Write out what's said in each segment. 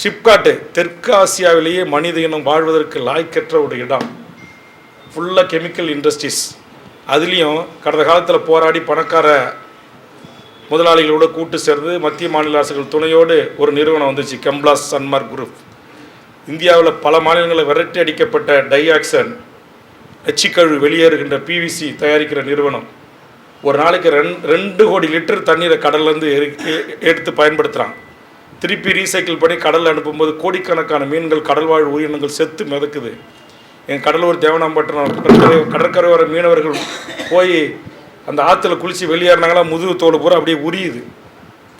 ஷிப்காட்டு தெற்கு ஆசியாவிலேயே மனித இனம் வாழ்வதற்கு லாய்க்கற்ற ஒரு இடம். ஃபுல்லாக கெமிக்கல் இண்டஸ்ட்ரீஸ் அதுலேயும் கடந்த காலத்தில் போராடி பணக்கார முதலாளிகளோட கூட்டு சேர்ந்து மத்திய மாநில அரசுகள் துணையோடு ஒரு நிறுவனம் வந்துச்சு கெம்ப்ளாஸ் சன்மார்க் குரூப் இந்தியாவில் பல மாநிலங்களில் விரட்டி அடிக்கப்பட்ட டைஆக்சன் நச்சுக்கழிவு வெளியேறுகின்ற பிவிசி தயாரிக்கிற நிறுவனம். ஒரு நாளைக்கு ரெண் ரெண்டு கோடி லிட்டர் தண்ணீரை கடல்லேருந்து எடுத்து பயன்படுத்துகிறான் திருப்பி ரீசைக்கிள் பண்ணி கடலில் அனுப்பும்போது கோடிக்கணக்கான மீன்கள் கடல்வாழ் உயிரினங்கள் செத்து மிதக்குது. என் கடலூர் தேவனாம்பட்டினம் கடற்கரை கடற்கரையோர மீனவர்கள் போய் அந்த ஆற்றுல குளித்து வெளியேறினாங்களா முதுகு தோல் பூரா அப்படியே உரியுது.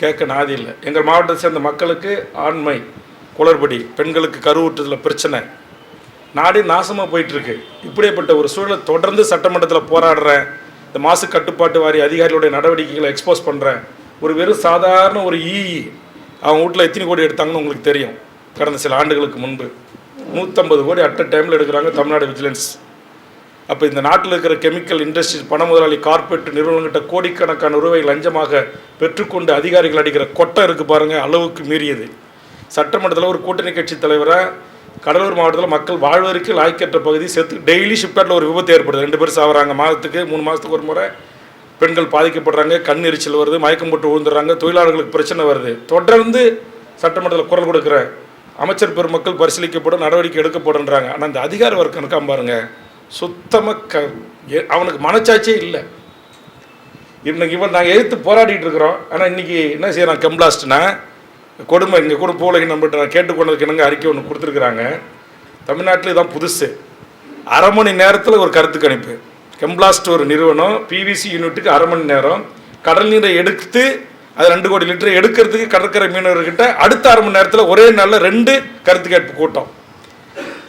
கேட்க நாதி இல்லை. எங்கள் மாவட்டத்தை சேர்ந்த மக்களுக்கு ஆண்மை குளறுபடி பெண்களுக்கு கருவுற்றதில் பிரச்சனை. நாடே நாசமாக போயிட்டுருக்கு. இப்படிப்பட்ட ஒரு சூழலை தொடர்ந்து சட்டமன்றத்தில் போராடுறேன். இந்த மாசு கட்டுப்பாட்டு வாரி அதிகாரிகளுடைய நடவடிக்கைகளை எக்ஸ்போஸ் பண்ணுறேன் ஒரு வெறும் சாதாரண ஒரு இஇ அவங்க வீட்டில் எத்தனை கோடி எடுத்தாங்கன்னு உங்களுக்கு தெரியும். கடந்த சில ஆண்டுகளுக்கு முன்பு. நூற்றம்பது கோடி அட் டைமில் எடுக்கிறாங்க தமிழ்நாடு விஜிலன்ஸ் அப்போ இந்த நாட்டில் இருக்கிற கெமிக்கல் இண்டஸ்ட்ரீஸ் பண முதலாளி கார்பரேட் நிறுவனங்கிட்ட கோடிக்கணக்கான ரூபாய் லஞ்சமாக பெற்றுக்கொண்டு அதிகாரிகள் அடிக்கிற கொட்டை இருக்குது பாருங்கள் அளவுக்கு மீறியது. சட்டமன்றத்தில் ஒரு கூட்டணி கட்சி தலைவராக கடலூர் மாவட்டத்தில் மக்கள் வாழ்வதற்கு லாய்க்கற்ற பகுதி செத்து டெய்லி ஷிப்காட்டில் ஒரு விபத்து ஏற்படுது. ரெண்டு பேர் சாவறாங்க. மாதத்துக்கு மூணு மாதத்துக்கு ஒரு முறை பெண்கள் பாதிக்கப்படுறாங்க கண் எரிச்சல் வருது மயக்கம் போட்டு விழுந்துடுறாங்க தொழிலாளர்களுக்கு பிரச்சனை வருது. தொடர்ந்து சட்டமன்றத்தில் குரல் கொடுக்குற அமைச்சர் பெருமக்கள் பரிசீலிக்கப்படும் நடவடிக்கை எடுக்கப்படுன்றாங்க ஆனால் இந்த அதிகார வர்க்கம் இருக்கான் பாருங்க. சுத்தமாக க எ- அவனுக்கு மனச்சாட்சியே இல்லை. இன்னைக்கு இவன் நாங்கள் எதிர்த்து போராடிட்டு இருக்கிறோம். ஆனால் இன்றைக்கி என்ன செய்யறான் கெம்ப்ளாஸ்ட்னா கொடுமை இங்கே கூட போலகை நம்மகிட்ட நான் கேட்டுக்கொண்டதுக்கு என்னங்க அறிக்கை ஒன்று கொடுத்துருக்குறாங்க. தமிழ்நாட்டில் இதான் புதுசு. அரை மணி நேரத்தில் ஒரு கருத்து கணிப்பு கெம்ப்ளாஸ்ட் ஒரு நிறுவனம் பிவிசி யூனிட்டுக்கு அரை மணி நேரம். கடல் நீரை எடுத்து அது ரெண்டு கோடி லிட்டர் எடுக்கிறதுக்கு கடற்கரை மீனவர்கிட்ட அடுத்த அரை மணி நேரத்தில் ஒரே நாளில் ரெண்டு கருத்து கேட்பு கூட்டம்.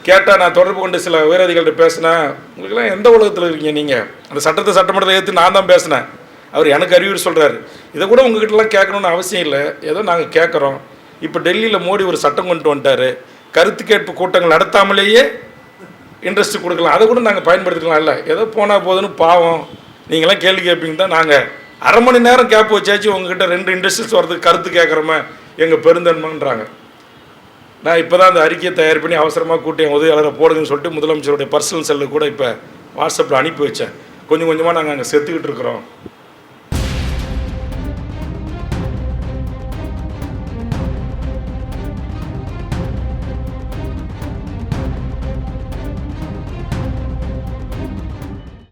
கேட்டால் நான் தொடர்பு கொண்டு சில உயரதிகள்கிட்ட பேசினேன். உங்களுக்கெல்லாம் எந்த உலகத்தில் இருக்கீங்க நீங்கள் அந்த சட்டத்தை சட்டமன்றத்தை ஏற்று நான் தான் பேசினேன். அவர் எனக்கு அறிவுரை சொல்கிறாரு இதை கூட உங்ககிட்டலாம் கேட்கணும்னு அவசியம் இல்லை. ஏதோ நாங்கள் கேட்குறோம். இப்போ டெல்லியில் மோடி ஒரு சட்டம் கொண்டு வந்துட்டார். கருத்து கேட்பு கூட்டங்கள் நடத்தாமலேயே இன்ட்ரெஸ்ட் கொடுக்கலாம். அதை கூட நாங்கள் பயன்படுத்திக்கலாம். இல்லை ஏதோ போனால் போதுன்னு பாவம். நீங்களாம் கேள்வி கேட்பீங்க தான் நாங்கள் அரை மணி நேரம் கேப் வச்சாச்சு உங்ககிட்ட ரெண்டு இண்டஸ்ட்ரீஸ் வரதுக்கு கருத்து கேட்குறோமே எங்கள் பெருந்தன்மைன்றாங்க. நான் இப்போ தான் அந்த அறிக்கையை தயார் பண்ணி அவசரமாக கூட்டி என் உதவியாளரை போடுங்கன்னு சொல்லிட்டு முதலமைச்சருடைய பர்சனல் செல்லு கூட இப்போ வாட்ஸ்அப்பில் அனுப்பி வச்சேன். கொஞ்சம் கொஞ்சமாக நாங்கள் அங்கே செத்துக்கிட்டு இருக்கிறோம்.